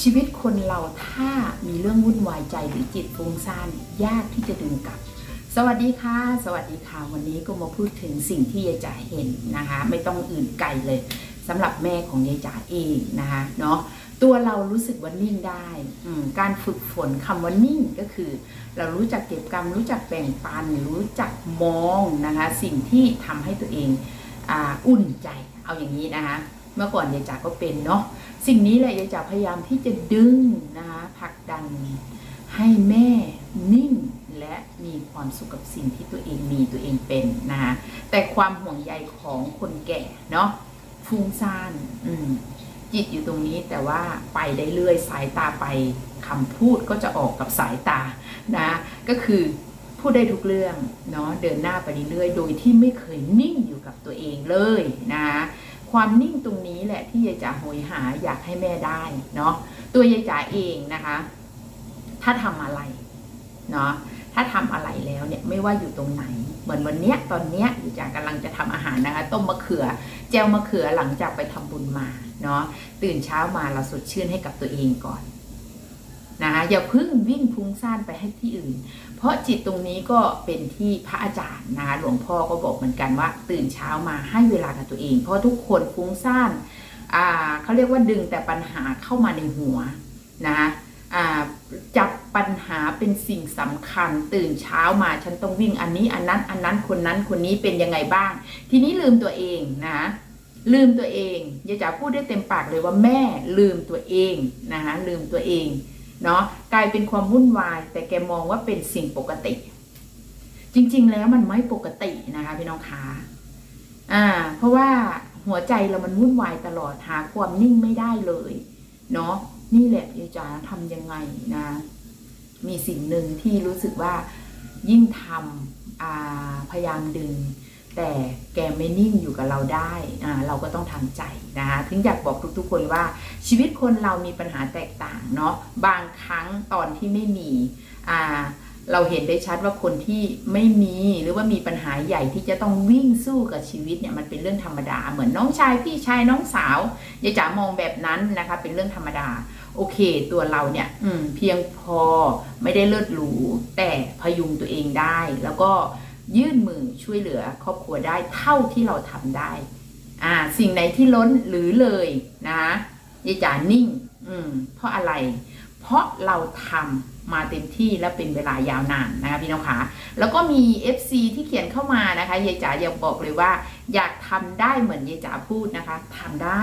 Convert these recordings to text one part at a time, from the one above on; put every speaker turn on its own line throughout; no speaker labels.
ชีวิตคนเราถ้ามีเรื่องวุ่นวายใจหรือจิตฟุ้งซ่านยากที่จะดึงกลับ สวัสดีค่ะ สวัสดีค่ะ วันนี้ก็มาพูดถึงสิ่งที่ยายจ๋าเห็นนะคะ ไม่ต้องอื่นไกลเลยสำหรับแม่ของยายจ๋าเองนะคะเนาะตัวเรารู้สึกว่านิ่งได้การฝึกฝนคำว่านิ่งก็คือ เรารู้จักเก็บกรรมรู้จักแบ่งปัน รู้จักมองนะคะ สิ่งที่ทำให้ตัวเองออุ่นใจเอาอย่างนี้นะคะ เมื่อก่อนยายจ๋าก็เป็นเนาะสิ่งนี้แหละยายจ๋าพยายามที่จะดึงนะคะผลักดันให้แม่นิ่งและมีความสุขกับสิ่งที่ตัวเองมีตัวเองเป็นนะคะแต่ความห่วงใยของคนแก่เนาะฟุ้งซ่านอืมจิตอยู่ตรงนี้แต่ว่าไปได้เรื่อยสายตาไปคำพูดก็จะออกกับสายตานะก็คือพูดได้ทุกเรื่องเนาะเดินหน้าไปเรื่อยๆโดยที่ไม่เคยนิ่งอยู่กับตัวเองเลยนะ ความนิ่งตรงนี้แหละที่ยายจ๋าโหยหาอยากให้แม่ได้เนาะตัวยายจ๋าเองนะคะ ถ้าทำอะไรเนาะถ้าทำอะไรแล้วเนี่ยไม่ว่าอยู่ตรงไหน เหมือนวันเนี้ยตอนเนี้ยอยู่จ๋ากำลังจะทำอาหารนะคะ ต้มมะเขือแจวมะเขือหลังจากไปทำบุญมาเนาะตื่นเช้ามาเราสดชื่นให้กับตัวเองก่อน นะคะอย่าพิ่งวิ่งพุ่งซ่านไปให้ที่อื่น เพราะจิตตรงนี้ก็เป็นที่พระอาจารย์นะคะหลวงพ่อก็บอกเหมือนกันว่า ตื่นเช้ามาให้เวลากับตัวเอง เพราะทุกคนฟุ้งซ่านอ่าเขาเรียกว่าดึงแต่ปัญหาเข้ามาในหัวนะคะจับปัญหาเป็นสิ่งสำคัญ ตื่นเช้ามาฉันต้องวิ่งอันนี้อันนั้นอันนั้นคนนั้นคนนี้เป็นยังไงบ้าง ทีนี้ลืมตัวเองนะลืมตัวเองยายจ๋าพูดได้เต็มปากเลยว่าแม่ลืมตัวเองนะคะลืมตัวเอง เนาะกลายเป็นความวุ่นวาย แต่แกมองว่าเป็นสิ่งปกติ จริง ๆ แล้วมันไม่ปกตินะคะพี่น้องคะอ่า เพราะว่าหัวใจเรามันวุ่นวายตลอดหาความนิ่งไม่ได้เลยเนาะนี่แหละยายจ๋าทำยังไงนะ มีสิ่งหนึ่งที่รู้สึกว่ายิ่งทำพยายามดึง แต่แกไม่นิ่งอยู่กับเราได้อ่าเราก็ต้องทำใจนะคะถึงอยากบอกทุกๆคนว่าชีวิตคนเรามีปัญหาแตกต่างเนาะบางครั้งตอนที่ไม่มีอ่าเราเห็นได้ชัดว่าคนที่ไม่มีหรือว่ามีปัญหาใหญ่ที่จะต้องวิ่งสู้กับชีวิตเนี่ยมันเป็นเรื่องธรรมดา เหมือนน้องชายพี่ชายน้องสาวยายจ๋ามองแบบนั้นนะคะเป็นเรื่องธรรมดา โอเค ตัวเราเนี่ยเพียงพอไม่ได้เลิศหรูแต่พยุงตัวเองได้แล้วก็ ยื่นมือช่วยเหลือครอบครัวได้เท่าที่เราทำได้อ่าสิ่งไหนที่ล้นหรือเลยนะยายจ๋านิ่ง อืมเพราะอะไร เพราะเราทำมาเต็มที่และเป็นเวลายาวนานนะคะพี่น้องคะแล้วก็มี FC ที่เขียนเข้ามานะคะยายจ๋ายังบอกเลยว่า อยากทำได้เหมือนยายจ๋าพูดนะคะทำได้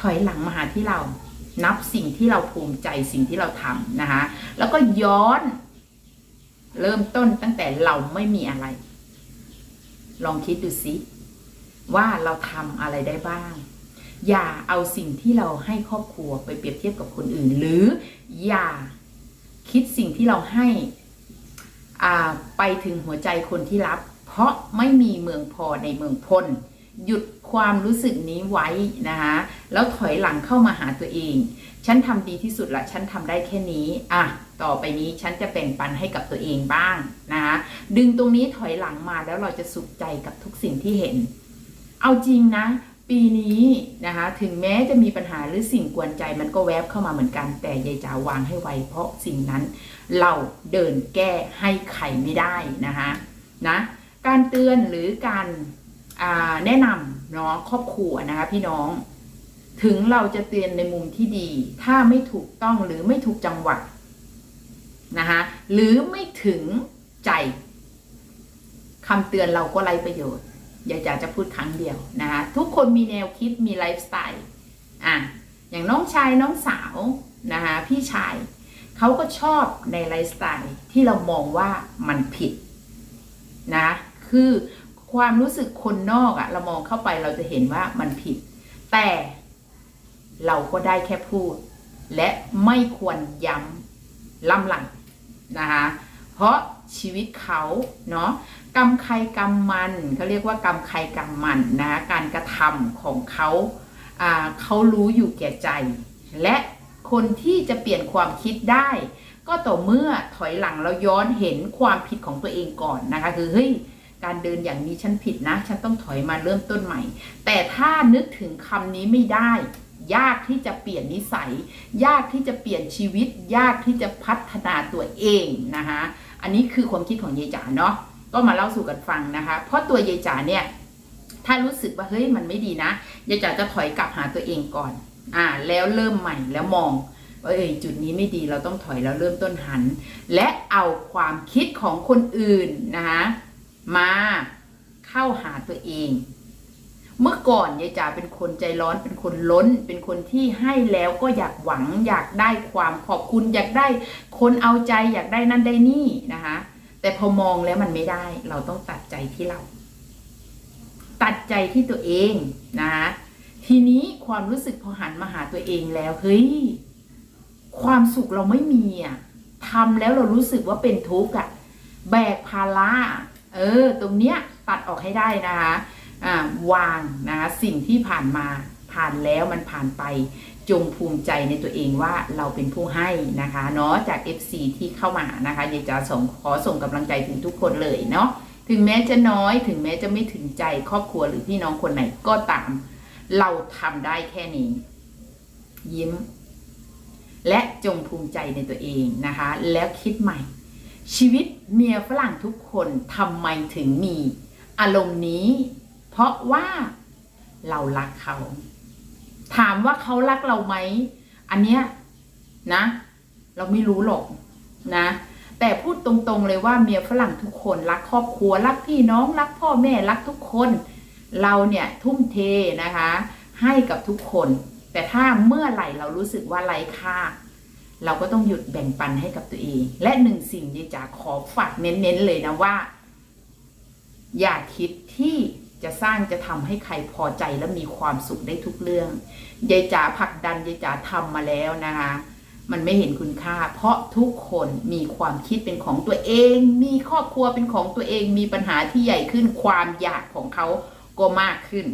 ถอยหลังมาหาที่เรานับสิ่งที่เราภูมิใจสิ่งที่เราทำนะคะ แล้วก็ย้อน เริ่มต้นตั้งแต่เราไม่มีอะไร ลองคิดดูสิว่าเราทำอะไรได้บ้าง อย่าเอาสิ่งที่เราให้ครอบครัวไปเปรียบเทียบกับคนอื่น หรืออย่าคิดสิ่งที่เราให้อ่าไปถึงหัวใจคนที่รับ เพราะไม่มีเมืองพอในเมืองพลหยุดความรู้สึกนี้ไว้นะคะแล้วถอยหลังเข้ามาหาตัวเอง ฉันทำดีที่สุดละฉันทำได้แค่นี้อะ ต่อไปนี้ฉันจะแบ่งปันให้กับตัวเองบ้างนะคะดึงตรงนี้ถอยหลังมาแล้วเราจะสุขใจกับทุกสิ่งที่เห็น เอาจริงนะ ปีนี้นะคะถึงแม้จะมีปัญหาหรือสิ่งกวนใจมันก็แวบเข้ามาเหมือนกัน แต่ยายจ๋าวางให้ไวเพราะสิ่งนั้น เราเดินแก้ให้ใครไม่ได้นะคะนะการเตือนหรือการาแนะนำเนาะครอบครัวนะคะพี่น้อง ถึงเราจะเตือนในมุมที่ดี ถ้าไม่ถูกต้องหรือไม่ถูกจังหวะ นะคะหรือไม่ถึงใจคำเตือนเราก็ไร้ประโยชน์อยากจะพูดครั้งเดียวนะคะทุกคนมีแนวคิดมีไลฟ์สไตล์อะอย่างน้องชายน้องสาวนะคะพี่ชายเขาก็ชอบในไลฟ์สไตล์ที่เรามองว่ามันผิดนะคือความรู้สึกคนนอกอะเรามองเข้าไปเราจะเห็นว่ามันผิด แต่เราก็ได้แค่พูด และไม่ควรย้ำล่ำหลัง นะคะเพราะชีวิตเขาเนาะกรรมใครกรรมมันเขาเรียกว่ากรรมใครกรรมมันนะการกระทำของเขาอ่าเขารู้อยู่แก่ใจ และคนที่จะเปลี่ยนความคิดได้ ก็ต่อเมื่อถอยหลังแล้วย้อนเห็นความผิดของตัวเองก่อนนะคะคือเฮ้ยการเดินอย่างนี้ฉันผิดนะ ฉันต้องถอยมาเริ่มต้นใหม่ แต่ถ้านึกถึงคำนี้ไม่ได้ ยากที่จะเปลี่ยนนิสัย ยากที่จะเปลี่ยนชีวิต ยากที่จะพัฒนาตัวเองนะคะอันนี้คือความคิดของยายจ๋าเนาะก็มาเล่าสู่กันฟังนะคะ เพราะตัวยายจ๋าเนี่ยถ้ารู้สึกว่าเฮ้ยมันไม่ดีนะยายจ๋าจะถอยกลับหาตัวเองก่อนอ่าแล้วเริ่มใหม่แล้วมองว่าเอ้ยจุดนี้ไม่ดีเราต้องถอยแล้วเริ่มต้นหัน และเอาความคิดของคนอื่นนะคะมาเข้าหาตัวเอง เมื่อก่อนยายจ๋าเป็นคนใจร้อนเป็นคนล้น เป็นคนที่ให้แล้วก็อยากหวัง อยากได้ความขอบคุณอยากได้คนเอาใจอยากได้นั่นได้นี่นะคะ แต่พอมองแล้วมันไม่ได้ เราต้องตัดใจที่เรา ตัดใจที่ตัวเองนะคะทีนี้ความรู้สึกพอหันมาหาตัวเองแล้วเฮ้ยความสุขเราไม่มีอะทำแล้วเรารู้สึกว่าเป็นทุกข์อะ แบกภาระเออ ตรงเนี้ยตัดออกให้ได้นะคะ วางนะคะสิ่งที่ผ่านมาผ่านแล้วมันผ่านไปจงภูมิใจในตัวเองว่าเราเป็นผู้ให้นะคะเนาะจาก FC ที่เข้ามานะคะเดี๋ยวจะส่งขอส่งกำลังใจถึงทุกคนเลยเนาะถึงแม้จะน้อยถึงแม้จะไม่ถึงใจครอบครัวหรือพี่น้องคนไหนก็ตาม เราทำได้แค่นี้ ยิ้ม และจงภูมิใจในตัวเองนะคะ แล้วคิดใหม่ ชีวิตเมียฝรั่งทุกคนทำไมถึงมีอารมณ์นี้ เพราะว่าเรารักเขา ถามว่าเขารักเราไหม อันเนี้ยนะ เราไม่รู้หรอกนะ แต่พูดตรงๆเลยว่าเมียฝรั่งทุกคนรักครอบครัวรักพี่น้องรักพ่อแม่รักทุกคน เราเนี่ยทุ่มเทนะคะ ให้กับทุกคน แต่ถ้าเมื่อไหร่เรารู้สึกว่าไร้ค่าเราก็ต้องหยุดแบ่งปันให้กับตัวเอง และหนึ่งสิ่งที่จ๋าขอฝากเน้นๆเลยนะว่า อย่าคิดที่ จะสร้างจะทำให้ใครพอใจและมีความสุขได้ทุกเรื่องยายจ๋าผลักดันยายจ๋าทำมาแล้วนะคะ มันไม่เห็นคุณค่า เพราะทุกคนมีความคิดเป็นของตัวเอง มีครอบครัวเป็นของตัวเองมีปัญหาที่ใหญ่ขึ้นความอยากของเขาก็มากขึ้น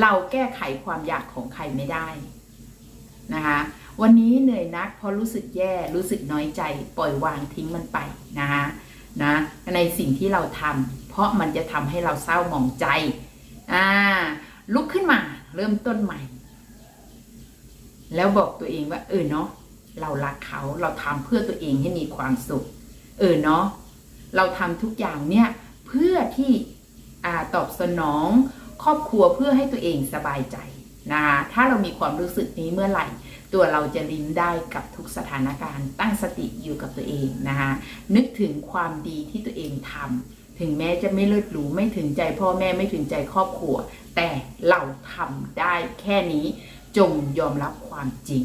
เราแก้ไขความอยากของใครไม่ได้นะคะวันนี้เหนื่อยนักเพราะรู้สึกแย่รู้สึกน้อยใจ ปล่อยวางทิ้งมันไปนะคะนะในสิ่งที่เราทำ เพราะมันจะทำให้เราเศร้าหมองใจอ่าลุกขึ้นมาเริ่มต้นใหม่ แล้วบอกตัวเองว่า เออเนาะเรารักเขาเราทำเพื่อตัวเองให้มีความสุข เออเนาะเราทำทุกอย่างเนี่ยเพื่อที่อ่าตอบสนองครอบครัวเพื่อให้ตัวเองสบายใจนะคะถ้าเรามีความรู้สึกนี้เมื่อไหร่ ตัวเราจะลิ้นได้กับทุกสถานการณ์ ตั้งสติอยู่กับตัวเองนะคะนึกถึงความดีที่ตัวเองทำ ถึงแม้จะไม่เลิศหรูไม่ถึงใจพ่อแม่ไม่ถึงใจครอบครัว แต่เราทำได้แค่นี้จงยอมรับความจริง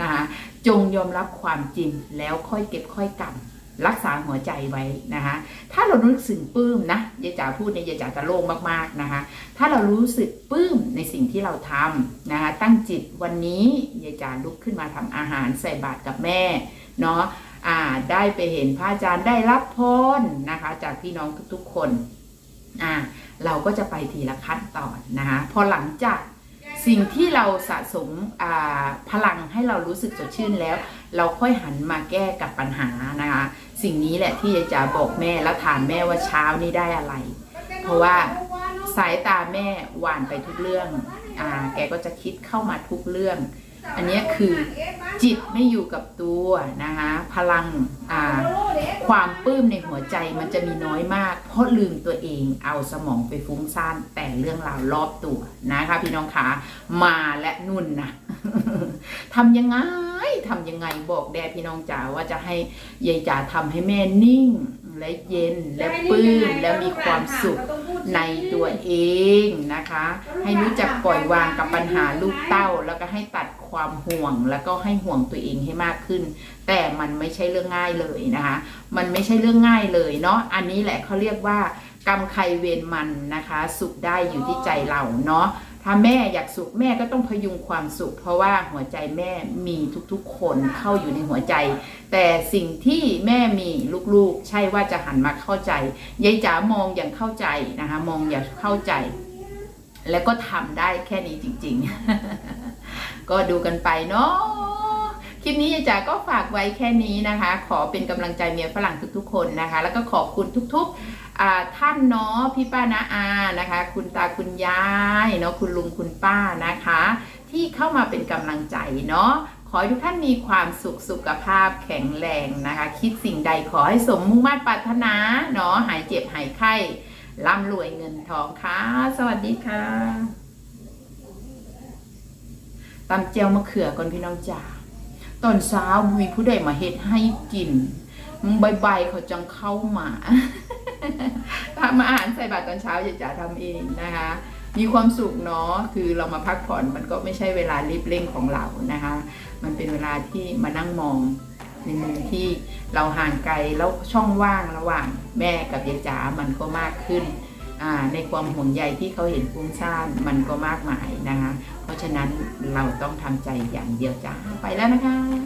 นะคะจงยอมรับความจริงแล้วค่อยเก็บค่อยกำรักษาหัวใจไว้นะคะถ้าเรารู้สึกปลื้มนะยายจ๋าพูดเนี่ยยายจ๋าจะโล่งมากๆนะคะถ้าเรารู้สึกปลื้มในสิ่งที่เราทำนะคะตั้งจิตวันนี้ยายจ๋าลุกขึ้นมาทำอาหารใส่บาตรกับแม่เนาะ อ่าได้ไปเห็นพระอาจารย์ได้รับพรนะคะ จากพี่น้องทุกๆคนอ่าเราก็จะไปทีละขั้นตอนนะคะพอหลังจากสิ่งที่เราสะสมพลังให้เรารู้สึกสดชื่นแล้ว เราค่อยหันมาแก้กับปัญหานะคะ สิ่งนี้แหละที่จ๋าบอกแม่แล้วถามแม่ว่าเช้านี้ได้อะไร เพราะว่าสายตาแม่หวานไปทุกเรื่องอแกก็จะคิดเข้ามาทุกเรื่อง อันนี้คือจิตไม่อยู่กับตัวนะคะพลังความปลื้มในหัวใจมันจะมีน้อยมาก เพราะลืมตัวเองเอาสมองไปฟุ้งซ่านแต่เรื่องราวรอบตัวนะคะ พี่น้องคะมาและนุ่นนะทำยังไงทำยังไงบอกแด่พี่น้องจ๋าว่าจะให้ยายจ๋าทำให้แม่นิ่งและเย็นและปลื้มและมีความสุข ในตัวเองนะคะ ให้รู้จักปล่อยวางกับปัญหาลูกเต้า แล้วก็ให้ตัดความห่วงแล้วก็ให้ห่วงตัวเองให้มากขึ้น แต่มันไม่ใช่เรื่องง่ายเลยนะคะ มันไม่ใช่เรื่องง่ายเลยเนาะอันนี้แหละเขาเรียกว่ากรรมใครเวรมันนะคะ สุขได้อยู่ที่ใจเราเนาะ ถ้าแม่อยากสุขแม่ก็ต้องพยุงความสุข เพราะว่าหัวใจแม่มีทุกๆ คนเข้าอยู่ในหัวใจ แต่สิ่งที่แม่มีลูกๆ ใช่ว่าจะหันมาเข้าใจยายจ๋ามองอย่างเข้าใจนะคะ มองอย่างเข้าใจ แล้วก็ทำได้แค่นี้จริง ๆ ก็ดูกันไปเนาะ คลิปนี้ยายจ๋าก็ฝากไว้แค่นี้นะคะ ขอเป็นกำลังใจเมียฝรั่งทุกๆ คนนะคะ แล้วก็ขอบคุณทุกๆท่านเนาะพี่ป้านาอานะคะ คุณตาคุณยายเนาะคุณลุงคุณป้านะคะ ที่เข้ามาเป็นกำลังใจเนาะขอให้ทุกท่านมีความสุขสุขภาพแข็งแรงนะคะ คิดสิ่งใดขอให้สมมุ่งมั่นปรารถนาเนาะหายเจ็บหายไข้ร่ำรวยเงินทองค่ะ สวัสดีค่ะตำเจียวมะเขือก่อนพี่น้องจ๋า ตอนเช้ามีผู้ใดมาเฮ็ดให้กินมึงใบๆเขาจังเข้ามาทำอาหารใส่บาตรตอนเช้าอย่าจ๋าทำเองนะคะ มีความสุขเนาะคือเรามาพักผ่อนมันก็ไม่ใช่เวลารีบเร่งของเรานะคะ มันเป็นเวลาที่มานั่งมองในมุมที่เราห่างไกลแล้วช่องว่างระหว่างแม่กับยายจ๋ามันก็มากขึ้นในความห่วงใยที่เขาเห็นฟุ้งซ่านมันก็มากมายนะคะะฉะนั้นเราต้องทำใจอย่างเดียวจ้าไปแล้วนะคะ